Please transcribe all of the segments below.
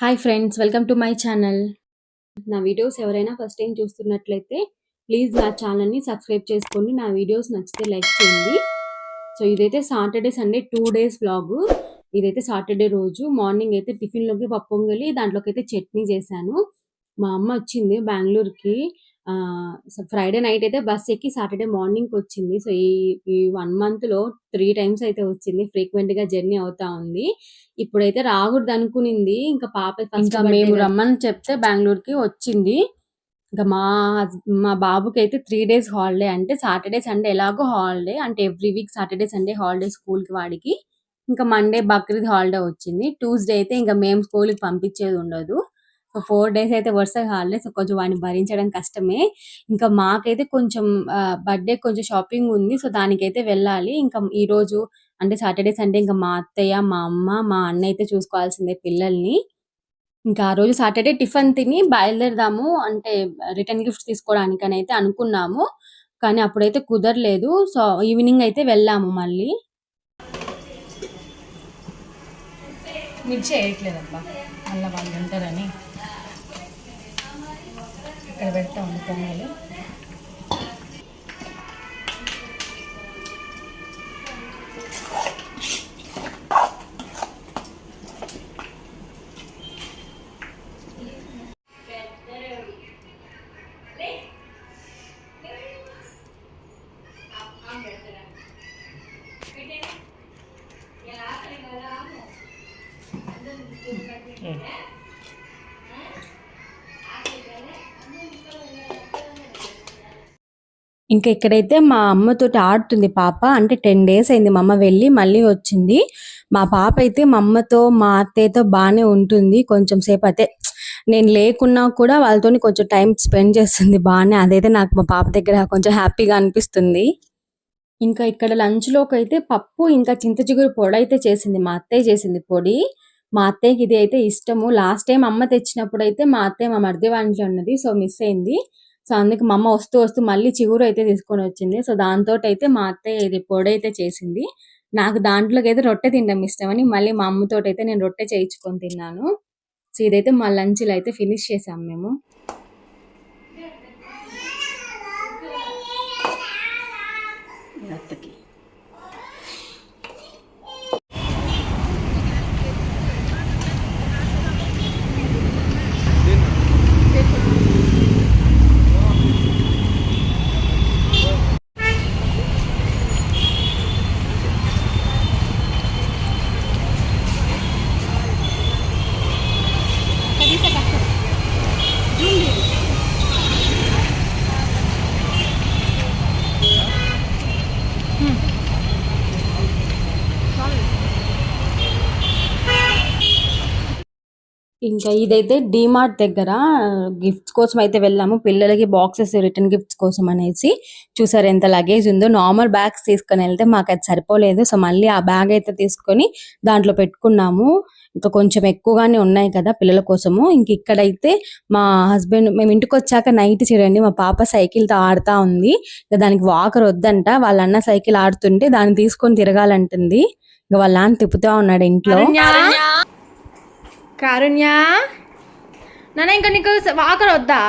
Hi friends welcome to my channel నా videos ఎవరైనా first time చూస్తున్నట్లయితే ప్లీజ్ నా ఛానల్ని సబ్స్క్రైబ్ చేసుకోండి. నా వీడియోస్ నచ్చితే లైక్ చేయండి. సో ఇదైతే Saturday Sunday two days vlog ఇదైతే సాటర్డే రోజు. మార్నింగ్ అయితే టిఫిన్లోకి పప్పు పొంగలి దాంట్లోకి అయితే చట్నీ చేశాను. మా అమ్మ వచ్చింది బెంగళూరుకి ఫ్రైడే నైట్ అయితే బస్ ఎక్కి సాటర్డే మార్నింగ్ వచ్చింది సో ఈ ఈ వన్ మంత్లో త్రీ టైమ్స్ అయితే వచ్చింది. ఫ్రీక్వెంట్గా జర్నీ అవుతా ఉంది. ఇప్పుడైతే రాకూడదు అనుకునింది. ఇంకా పాప ఇంకా మేము రమ్మని చెప్తే బెంగళూరుకి వచ్చింది. ఇంకా మా మా బాబుకి అయితే త్రీ డేస్ హాలిడే అంటే సాటర్డే సండే ఎలాగో హాలిడే అంటే every week Saturday Sunday holiday స్కూల్కి వాడికి. ఇంకా మండే బక్రీద్ హాలిడే వచ్చింది. ట్యూస్డే అయితే ఇంకా మేము స్కూల్కి పంపించేది ఉండదు. సో ఫోర్ డేస్ అయితే వరుసగా హాలిడే సో కొంచెం వాడిని భరించడం కష్టమే. ఇంకా మాకైతే కొంచెం బర్త్డే కొంచెం షాపింగ్ ఉంది సో దానికైతే వెళ్ళాలి. ఇంకా ఈ రోజు అంటే సాటర్డే సండే ఇంకా మా అత్తయ్య మా అమ్మ మా అన్న అయితే చూసుకోవాల్సిందే పిల్లల్ని. ఇంకా ఆ రోజు సాటర్డే టిఫిన్ తిని బయలుదేరదాము. అంటే రిటర్న్ గిఫ్ట్స్ తీసుకోవడానికి అని అయితే అనుకున్నాము. కానీ అప్పుడైతే కుదరలేదు. సో ఈవినింగ్ అయితే వెళ్ళాము మళ్ళీ. మిర్చి వేయట్లేదబ్బా మళ్ళీ వాళ్ళు ఉంటారని ఇక్కడ పెడతా ఉంది పొంగలు ఇంకా ఇక్కడైతే మా అమ్మతోటి ఆడుతుంది పాప. అంటే టెన్ డేస్ అయింది మా అమ్మ వెళ్ళి మళ్ళీ వచ్చింది. మా పాప అయితే మా అమ్మతో మా అత్తయ్యతో బాగానే ఉంటుంది. కొంచెం సేపు అయితే నేను లేకున్నా కూడా వాళ్ళతో కొంచెం టైం స్పెండ్ చేస్తుంది బాగానే అదైతే నాకు మా పాప దగ్గర కొంచెం హ్యాపీగా అనిపిస్తుంది. ఇంకా ఇక్కడ లంచ్లోకి అయితే పప్పు ఇంకా చింత చిగురు పొడి అయితే చేసింది. మా అత్తయ్య చేసింది పొడి. మా అత్తయ్యకి ఇది అయితే ఇష్టము. లాస్ట్ టైం అమ్మ తెచ్చినప్పుడు అయితే మా అత్తయ్య మా మరిది వాంట్లో ఉన్నది సో మిస్ అయింది. సో అందుకు మా అమ్మ వస్తూ వస్తూ మళ్ళీ చిగురు అయితే తీసుకొని వచ్చింది. సో దాంతో అయితే మా అత్తయ్య ఇది పొడి అయితే చేసింది. నాకు దాంట్లోకి అయితే రొట్టె తినడం ఇష్టమని మళ్ళీ మా అమ్మతో అయితే నేను రొట్టె చేయించుకొని తిన్నాను. సో ఇదైతే మా లంచ్లో అయితే ఫినిష్ చేసాం మేము. ఇంకా ఇదైతే డిమార్ట్ దగ్గర గిఫ్ట్స్ కోసం అయితే వెళ్ళాము. పిల్లలకి బాక్సెస్ రిటర్న్ గిఫ్ట్స్ కోసం అనేసి. చూసారు ఎంత లగేజ్ ఉందో. నార్మల్ బ్యాగ్స్ తీసుకొని వెళ్తే మాకు అది సరిపోలేదు. సో మళ్ళీ ఆ బ్యాగ్ అయితే తీసుకొని దాంట్లో పెట్టుకున్నాము. ఇంకా కొంచెం ఎక్కువగానే ఉన్నాయి కదా పిల్లల కోసము. ఇంక ఇక్కడైతే మా హస్బెండ్ మేము ఇంటికి వచ్చాక నైట్ చూడండి మా పాప సైకిల్తో ఆడుతా ఉంది. ఇంకా దానికి వాకర్ వద్దంట వాళ్ళ అన్న సైకిల్ ఆడుతుంటే దాన్ని తీసుకొని తిరగాలంటుంది. ఇంకా వాళ్ళ నాన్న తిప్పుతా ఉన్నాడు ఇంట్లో. కారుణ్య. నాన్న ఇంకా నీకు వాకర్ వద్దా?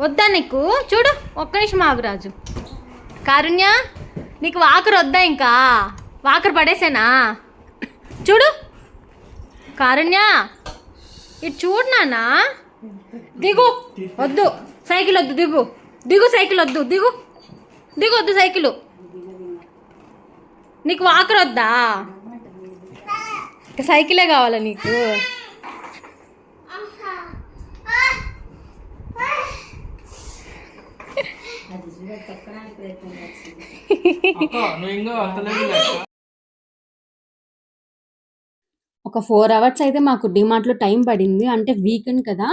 వద్దా నీకు? చూడు ఒక్క నిమిషం ఆగురాజు కారుణ్య నీకు వాకర్ వద్దా ఇంకా? వాకర్ పడేసేనా? చూడు. కారుణ్య ఇటు చూడు నాన్న. దిగు. వద్దు. సైకిల్ వద్దు దిగు. దిగు సైకిల్ వద్దు దిగు. దిగు వద్దు సైకిల్. నీకు వాకర్ వద్దా? సైకిలే కావాలా నీకు? ఒక ఫోర్ అవర్స్ అయితే మాకు డిమార్ట్లో టైం పడింది. అంటే వీకెండ్ కదా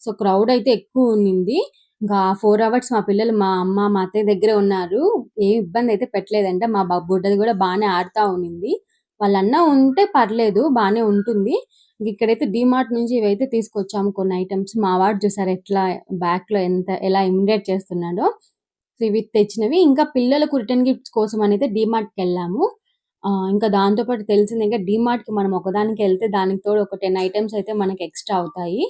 సో క్రౌడ్ అయితే ఎక్కువ ఉన్నింది. ఇంకా ఫోర్ అవర్స్ మా పిల్లలు మా అమ్మ మా అత్తయ్య దగ్గరే ఉన్నారు. ఏ ఇబ్బంది అయితే పెట్టలేదంట. మా బాబు బుడ్డది కూడా బాగానే ఆడుతా ఉన్నింది. వాళ్ళన్న ఉంటే పర్లేదు బాగానే ఉంటుంది. ఇక్కడైతే డిమార్ట్ నుంచి ఇవైతే తీసుకొచ్చాము కొన్ని ఐటమ్స్ మా వాడు చూసారు ఎట్లా బ్యాక్లో ఎంత ఎలా ఇమిడేట్ చేస్తున్నాడో. సో ఇవి తెచ్చినవి. ఇంకా పిల్లలకు రిటర్న్ గిఫ్ట్స్ కోసం అనేది డిమార్ట్కి వెళ్ళాము. ఇంకా దాంతో పాటు ఇంకా డీమార్ట్‌కి మనం ఒకదానికి వెళ్తే దానికి తోడు ఒక టెన్ ఐటమ్స్ అయితే మనకి ఎక్స్‌ట్రా అవుతాయి.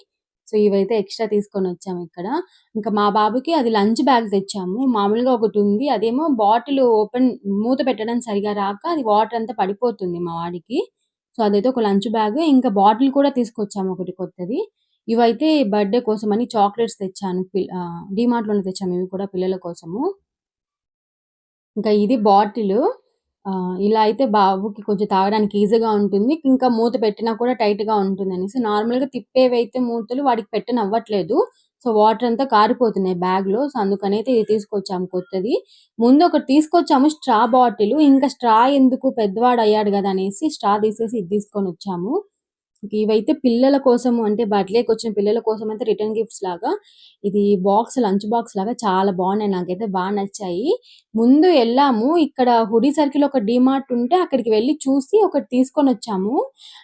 సో, ఇవైతే ఎక్స్‌ట్రా తీసుకొని వచ్చాము ఇక్కడ. ఇంకా మా బాబుకి అది లంచ్ బ్యాగ్ తెచ్చాము. మామూలుగా ఒకటి ఉంది అదేమో బాటిల్ ఓపెన్ మూత పెట్టడం సరిగా రాక అది వాటర్ అంతా పడిపోతుంది మా వాడికి. సో, అదైతే ఒక లంచ్ బ్యాగ్ ఇంకా బాటిల్ కూడా తీసుకొచ్చాము ఒకటి కొత్తది. ఇవైతే బర్త్‌డే అని చాక్లెట్స్ తెచ్చాను. డిమార్ట్లోనే తెచ్చాము ఇవి కూడా పిల్లల కోసము. ఇంకా ఇది బాటిలు. ఆ ఇలా అయితే బాబుకి కొంచెం తాగడానికి ఈజీగా ఉంటుంది. ఇంకా మూత పెట్టినా కూడా టైట్‌గా ఉంటుందనేసి నార్మల్‌గా తిప్పేవైతే మూతలు వాడికి పెట్టనవ్వట్లేదు. సో, వాటర్ అంతా కారిపోతున్నాయి బ్యాగ్‌లో. సో, అందుకనైతే ఇది తీసుకొచ్చాము కొత్తది. ముందు ఒకటి తీసుకొచ్చాము స్ట్రా బాటిలు. ఇంకా స్ట్రా ఎందుకు పెద్దవాడయ్యాడు గదా! అనేసి స్ట్రా తీసేసి ఇది తీసుకొనొచ్చాము. ఇవైతే పిల్లల కోసము అంటే బర్త్‌డేకొచ్చిన పిల్లల కోసం అయితే రిటర్న్ గిఫ్ట్స్ లాగా ఇది బాక్స్ లంచ్ బాక్స్ లాగా చాలా బాగున్నాయి. నాకైతే బాగా నచ్చాయి. ముందు వెళ్ళాము ఇక్కడ హుడీ సర్కిల్ ఒక డిమార్ట్ ఉంటే అక్కడికి వెళ్ళి చూసి ఒకటి తీసుకొని వచ్చాము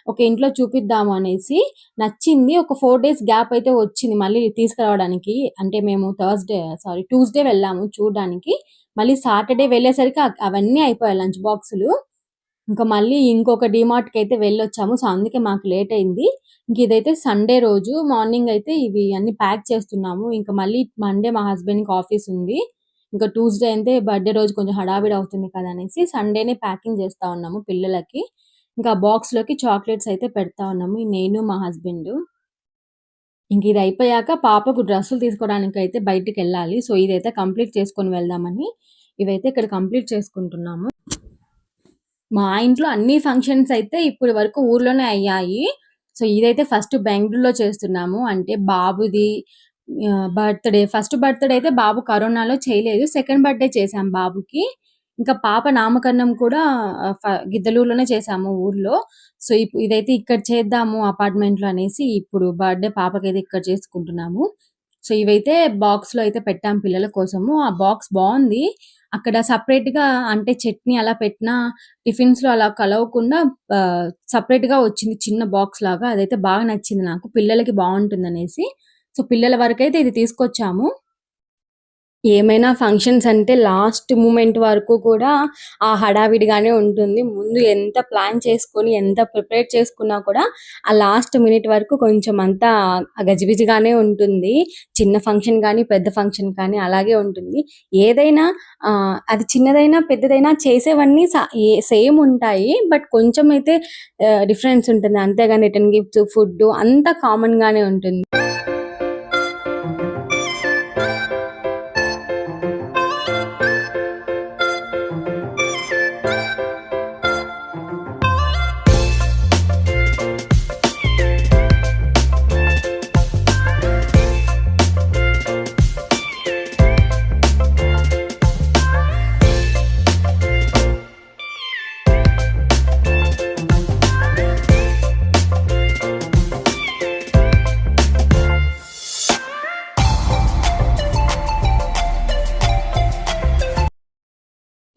ఒక ఇంట్లో చూపిద్దాము అనేసి. నచ్చింది. ఒక ఫోర్ డేస్ గ్యాప్ అయితే వచ్చింది మళ్ళీ తీసుకురావడానికి. అంటే మేము థర్స్‌డే సారీ ట్యూస్‌డే వెళ్ళాము చూడడానికి మళ్ళీ సాటర్‌డే వెళ్ళేసరికి అవన్నీ అయిపోయాయి లంచ్ బాక్సులు. ఇంకా మళ్ళీ ఇంకొక డీమార్ట్‌కైతే వెళ్ళొచ్చాము. సో, అందుకే మాకు లేట్ అయింది. ఇంక ఇదైతే సండే రోజు మార్నింగ్ అయితే ఇవి అన్ని ప్యాక్ చేస్తున్నాము. ఇంకా మళ్ళీ మండే మా హస్బెండ్‌కి ఆఫీస్ ఉంది. ఇంకా ట్యూస్‌డే అయితే బర్త్‌డే రోజు కొంచెం హడావిడి అవుతుంది కదా! అనేసి సండేనే ప్యాకింగ్ చేస్తా ఉన్నాము పిల్లలకి. ఇంకా బాక్స్‌లోకి చాక్లెట్స్ అయితే పెడతా ఉన్నాము. నేను మా హస్బెండ్ ఇంక ఇది అయిపోయాక పాపకు డ్రెస్సులు తీసుకోవడానికైతే బయటికెళ్ళాలి. సో, ఇదైతే కంప్లీట్ చేసుకొని వెళ్దామని ఇవైతే ఇక్కడ కంప్లీట్ చేసుకుంటున్నాము. మా ఇంట్లో అన్ని ఫంక్షన్స్ అయితే ఇప్పటి వరకు ఊర్లోనే అయ్యాయి. సో, ఇదైతే ఫస్ట్ బెంగళూరులో చేస్తున్నాము. అంటే బాబుది బర్త్‌డే ఫస్ట్ బర్త్‌డే అయితే బాబు కరోనాలో చేయలేదు. సెకండ్ బర్త్‌డే చేశాం బాబుకి. ఇంకా పాప నామకరణం కూడా గిద్దలూరులోనే చేశాము ఊర్లో. సో, ఇప్ ఇదైతే ఇక్కడ చేద్దాము అపార్ట్మెంట్‌లో అనేసి ఇప్పుడు బర్త్‌డే పాపకైతే ఇక్కడ చేసుకుంటున్నాము. సో, ఇవైతే బాక్స్‌లో అయితే పెట్టాం పిల్లల కోసము. ఆ బాక్స్ బాగుంది అక్కడ సపరేట్గా అంటే చట్నీ అలా పెట్టినా టిఫిన్స్‌లో అలా కలవకుండా సపరేట్గా వచ్చింది చిన్న బాక్స్ లాగా. అదైతే బాగా నచ్చింది నాకు. పిల్లలకి బాగుంటుంది అనేసి సో, పిల్లల వరకు అయితే ఇది తీసుకొచ్చాము. ఏమైనా ఫంక్షన్స్ అంటే లాస్ట్ మూమెంట్ వరకు కూడా ఆ హడావిడిగానే ఉంటుంది. ముందు ఎంత ప్లాన్ చేసుకొని, ఎంత ప్రిపేర్ చేసుకున్నా కూడా ఆ లాస్ట్ మినిట్ వరకు కొంచెం అంతా గజిబిజిగానే ఉంటుంది. చిన్న ఫంక్షన్ కానీ పెద్ద ఫంక్షన్ కానీ అలాగే ఉంటుంది. ఏదైనా అది చిన్నదైనా, పెద్దదైనా చేసేవన్నీ సేమ్ ఉంటాయి. బట్ కొంచెం అయితే డిఫరెన్స్ ఉంటుంది. అంతేగాని రిటర్న్ గిఫ్ట్స్, ఫుడ్ అంతా కామన్‌గానే ఉంటుంది.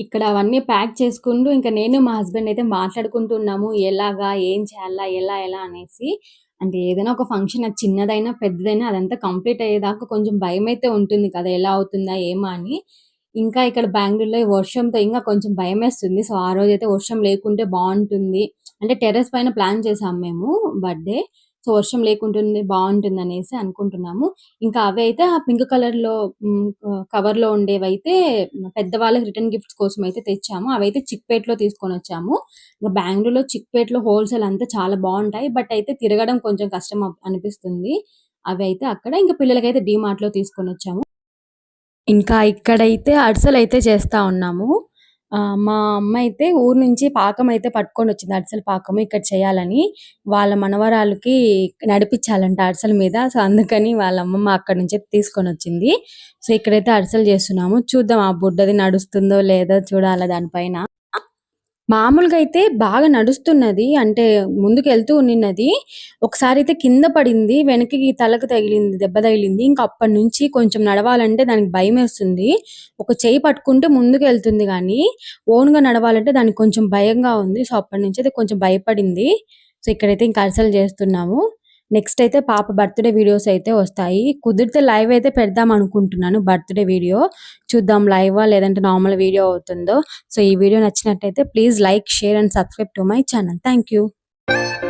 ఇక్కడ అవన్నీ ప్యాక్ చేసుకుంటూ ఇంకా నేను మా హస్బెండ్ అయితే మాట్లాడుకుంటున్నాము ఎలాగా? ఏం చేయాలా? ఎలా? ఎలా? అనేసి. అంటే ఏదైనా ఒక ఫంక్షన్ అది చిన్నదైనా, పెద్దదైనా అదంతా కంప్లీట్ అయ్యేదాకా కొంచెం భయం అయితే ఉంటుంది కదా! ఎలా అవుతుందా? ఏమా? అని. ఇంకా ఇక్కడ బెంగళూరులో వర్షంతో ఇంకా కొంచెం భయం వేస్తుంది సో, ఆ రోజు అయితే వర్షం లేకుంటే బాగుంటుంది అంటే టెర్రస్ పైన ప్లాన్ చేసాం మేము బర్త్‌డే. సో, వర్షం లేకుంటుంది బావుంటుందనేసి అనుకుంటున్నాము. ఇంకా అవైతే ఆ పింక్ కలర్‌లో కవర్‌లో ఉండేవైతే పెద్దవాళ్ళకి రిటర్న్ గిఫ్ట్స్ అయితే తెచ్చాము. అవైతే చిక్‌పేట్‌లో తీసుకొనొచ్చాము. ఇంకా బెంగళూరులో చిక్‌పేట్‌లో హోల్‌సేల్ అంతా చాలా బాగుంటాయి బట్ అయితే తిరగడం కొంచెం కష్టం అనిపిస్తుంది అవి అయితే అక్కడ. ఇంకా పిల్లలకైతే డీమార్ట్‌లో తీసుకొనొచ్చాము. ఇంకా ఇక్కడైతే అరిసెలైతే చేస్తా ఉన్నాము. మా అమ్మ అయితే ఊరు నుంచి పాకం అయితే పట్టుకొని వచ్చింది అరిసెల పాకం ఇక్కడ చేయాలని. వాళ్ళ మనవరాలకి నడిపించాలంట అరిసెల మీద. సో, అందుకని వాళ్ళ అమ్మమ్మ అక్కడి నుంచి తీసుకొని వచ్చింది సో, ఇక్కడైతే అరిసెలు చేస్తున్నాము. చూద్దాం ఆ బుడ్డది నడుస్తుందో లేదో చూడాలా దానిపైన. మామూలుగా అయితే బాగా నడుస్తున్నది. అంటే ముందుకెళ్తూ ఉండిన్నది. అయితే కింద పడింది. వెనక్కి తలకు తగిలింది. దెబ్బ తగిలింది. ఇంకా అప్పటి నుంచి కొంచెం నడవాలంటే దానికి భయం వేస్తుంది ఒక చేయి పట్టుకుంటే ముందుకెళ్తుంది కానీ ఓన్‌గా నడవాలంటే దానికి కొంచెం భయంగా ఉంది. సో, అప్పటినుంచి అయితే కొంచెం భయపడింది. సో, ఇక్కడైతే ఇంకా అరిసెలు చేస్తున్నాము. నెక్స్ట్ అయితే పాప బర్త్డే వీడియోస్ అయితే వస్తాయి. కుదిరితే లైవ్ అయితే పెడదాం అనుకుంటున్నాను బర్త్డే వీడియో చూద్దాం లైవ్ లేదంటే నార్మల్ వీడియో అవుతుందో. సో ఈ వీడియో నచ్చినట్టయితే please like share and subscribe to my channel thank you